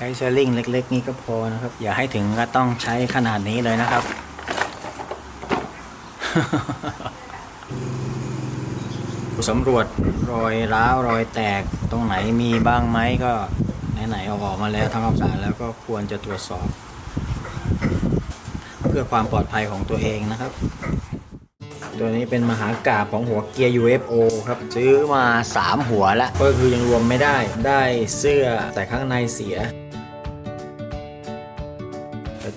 ใช้เชลลิงเล็ก ๆ นี่ก็พอนะครับ อย่าให้ถึงก็ต้องใช้ขนาดนี้เลยนะครับ สำรวจรอยร้าวรอยแตกตรงไหนมีบ้างไหมก็ไหนๆเอาออกมาแล้วทำความสะอาดแล้วก็ควรจะตรวจสอบ เพื่อความปลอดภัยของตัวเองนะครับ ตัวนี้เป็นมหากาบของหัวเกียร์ UFO ครับซื้อมา 3 หัวแล้วก็คือยังรวมไม่ได้ได้เสื้อแต่ข้างในเสีย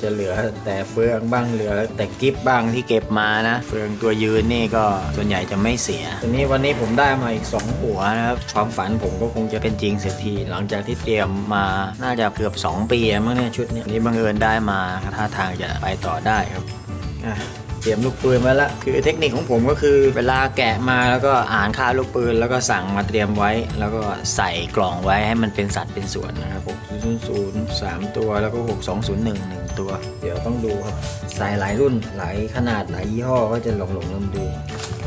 จะเหลือแต่เฟืองบ้างเหลือ แต่กิฟบ้างที่เก็บมานะ เฟืองตัวยืนนี่ก็ส่วนใหญ่จะไม่เสียทีนี้วันนี้ผมได้มาอีก 2 หัวนะครับความฝันผมก็คงจะเป็นจริงเสียที หลังจากที่เตรียมมาน่าจะเกือบ 2 ปีแล้วมั้งเนี่ยชุดนี้นี่บังเอิญได้มาท่าทางจะไปต่อได้ครับอะเตรียมลูกปืนไว้ละคือเทคนิคของผมก็คือเวลาแกะมาแล้วก็อ่านค่าลูกปืน แล้วก็สั่งมาเตรียมไว้ แล้วก็ใส่กล่องไว้ให้มันเป็นสัดเป็นส่วนนะครับ6000 3ตัวแล้วก็ 6201 1 ตัว เดี๋ยวต้องดูครับใส่หลายรุ่นหลายขนาดหลายยี่ห้อก็จะหลงหลงลืมดู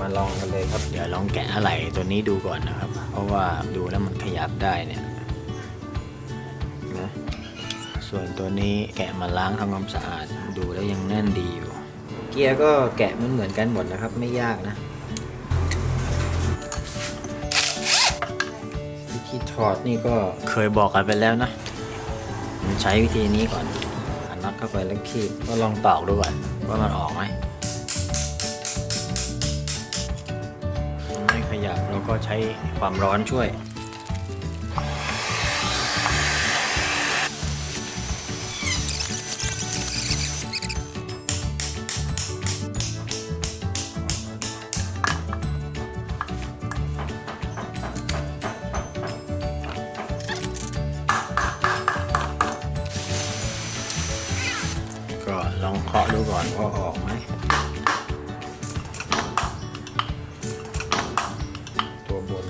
มาลองกันเลยครับ เดี๋ยวลองแกะอะไรตัวนี้ดูก่อนนะครับ เพราะว่าดูแล้วมันขยับได้เนี่ยนะส่วนตัวนี้แกะมาล้างทำความสะอาดดูแล้วยังแน่นดีอยู่ เกียร์ก็แกะมันเหมือนกันหมดนะครับ ไม่ยากนะวิธีถอดนี่ก็เคยบอกกันไปแล้วนะมันใช้วิธีนี้ก่อนอั น็อตเข้าไปแล้วคีบก็ลองตอกดูก่อนว่ามันออกไหมมันไม่ขยับเราก็ใช้ความร้อนช่วย ก็ลองเคาะดูก่อนว่าออกไหมตัวบน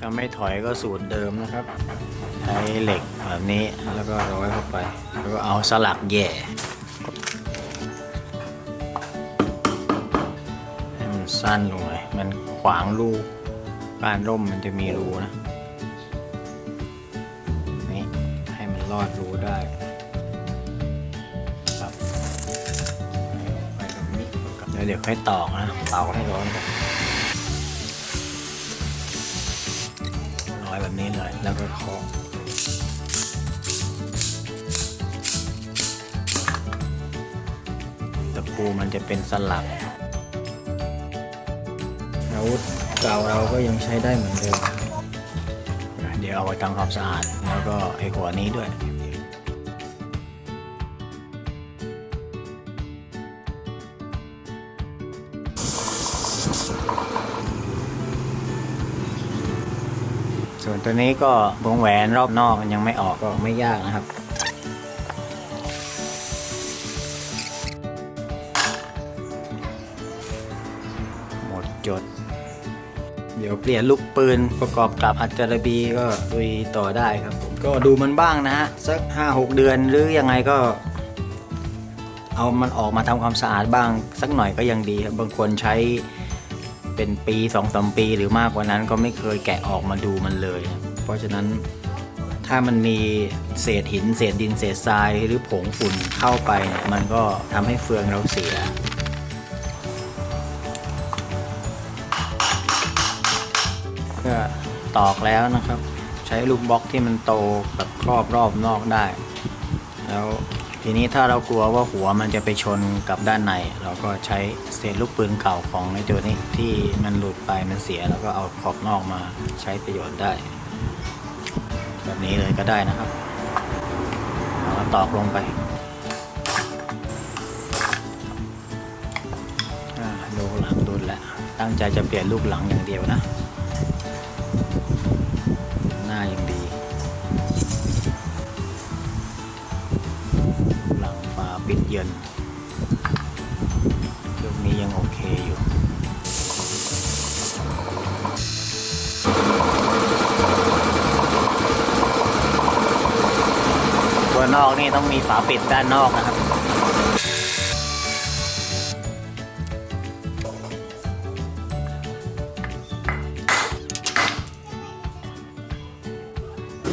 ถ้าไม่ถอยก็สูตรเดิมนะครับ ใช้เหล็กแบบนี้แล้วก็ร้อยเข้าไป แล้วก็เอาสลักแย่ให้มันสั้นลงเลยมันขวางรูก้านร่มมันจะมีรูนะ รอดรูได้ครับไปกับนี้แล้วเดี๋ยวค่อยตอกนะเตาให้ร้อนก่อนร้อยแบบนี้เลยแล้วก็เคาะตะปูมันจะเป็นสลักอาวุธเก่าเราก็ยังใช้ได้เหมือนเดิม เดี๋ยวเอาไปทำความสะอาด แล้วก็ไอ้หัวนี้ด้วยส่วนตัวนี้ก็วงแหวนรอบนอกมันยังไม่ออกก็ไม่ยากนะครับ เปลี่ยนลูกปืนประกอบกับอัจจารบีก็ดุยต่อได้ครับผมก็ดูมันบ้างนะฮะ สัก 5-6 เดือนหรือยังไงก็ เอามันออกมาทำความสะอาดบ้าง สักหน่อยก็ยังดีครับบางคนใช้เป็นปี2อสปีหรือมากกว่านั้นก็ไม่เคยแกะออกมาดูมันเลย เพราะฉะนั้นถ้ามันมีเศษหิน เศษดินเศษทรายหรือผงฝุ่นเข้าไปเนี่ยมันก็ทำให้เฟืองเราเสีย ตอกแล้วนะครับ ใช้ลูกบล็อกที่มันโตแบบครอบรอบนอกได้ แล้วทีนี้ถ้าเรากลัวว่าหัวมันจะไปชนกับด้านใน เราก็ใช้เศษลูกปืนเก่าของไอ้ตัวนี้ที่มันหลุดไปมันเสียแล้วก็เอาขอบนอกมาใช้ประโยชน์ได้ แบบนี้เลยก็ได้นะครับเอาตอกลงไปดูหลังดุลแล้วตั้งใจจะเปลี่ยนลูกหลังอย่างเดียวนะ นอกนี่ต้องมีฝาปิดด้านนอกนะครับ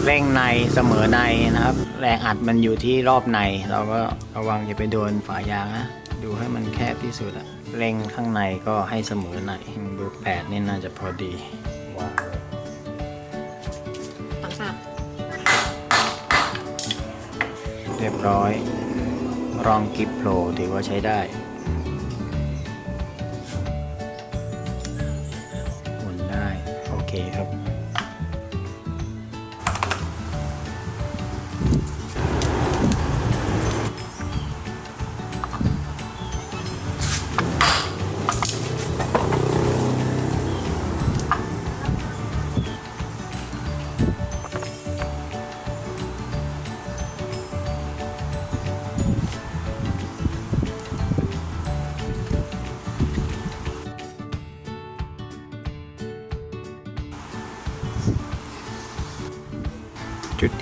เร่งในเสมอในนะครับ แรงอัดมันอยู่ที่รอบใน เราก็ระวังอย่าไปโดนฝายางนะ ดูให้มันแคบที่สุดอะเร่งข้างในก็ให้เสมอในเบร์แปดนี่น่าจะพอดีวางเลยต่าง เรียบร้อย รองกิฟโปรถือว่าใช้ได้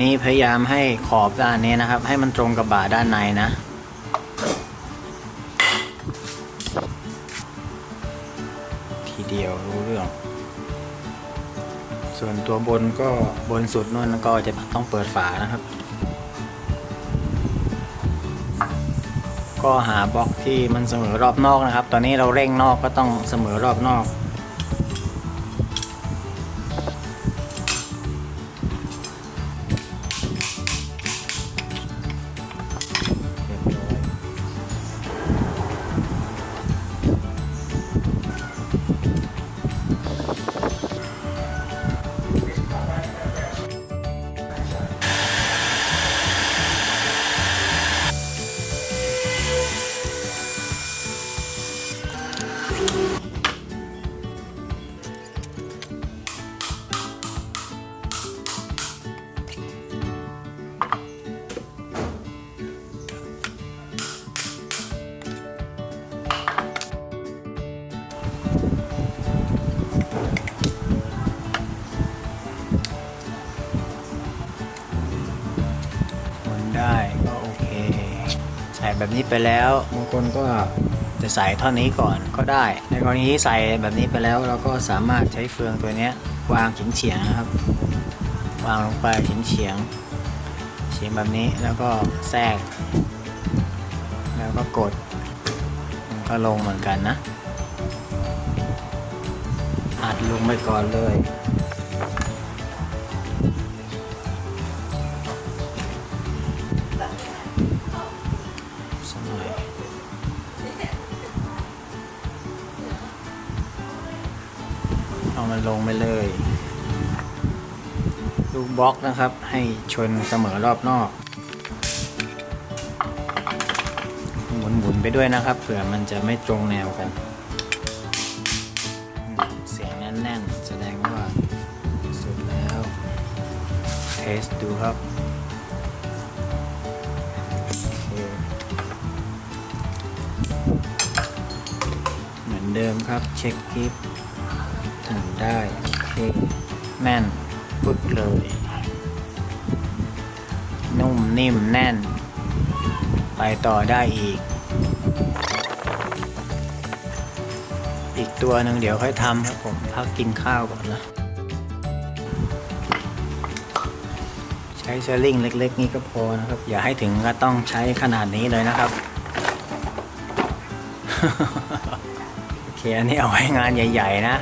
นี้พยายามให้ขอบด้านนี้นะครับ ให้มันตรงกับบ่าด้านในนะทีเดียวรู้เรื่อง ส่วนตัวบนก็บนสุดนู่นก็จะต้องเปิดฝานะครับ ก็หาบล็อกที่มันเสมอรอบนอกนะครับ ตอนนี้เราเร่งนอกก็ต้องเสมอรอบนอก ใส่แบบนี้ไปแล้วบางคนก็จะใส่ท่านี้ก่อนก็ได้ ในกรณีที่ใส่แบบนี้ไปแล้วเราก็สามารถใช้เฟืองตัวนี้วางเฉียงเฉียงๆนะครับ วางลงไปเฉียงเฉียงๆเฉียงแบบนี้แล้วก็แทรก แล้วก็กดมันก็ลงเหมือนกันนะอัดลงไปก่อนเลย สักหน่อยเอามันลงไปเลยลูกบล็อกนะครับ ให้ชนเสมอรอบนอก หมุนหมุนๆไปด้วยนะครับ เผื่อมันจะไม่ตรงแนวกัน เสียงแน่นๆ แสดงว่าสุดแล้ว เทสดูครับ อนเดิมครับ เช็คกิฟทำได้โอเคแน่นปึ๊กเลย นุ่มนิ่มแน่น ไปต่อได้อีก อีกตัวหนึ่งเดี๋ยวค่อยทำครับผมพักกินข้าวก่อนนะ ใช้เซลิงเล็กๆ นี้ก็พอนะครับ อย่าให้ถึงก็ต้องใช้ขนาดนี้เลยนะครับ อันนี้เอาไว้งานใหญ่ ๆ นะ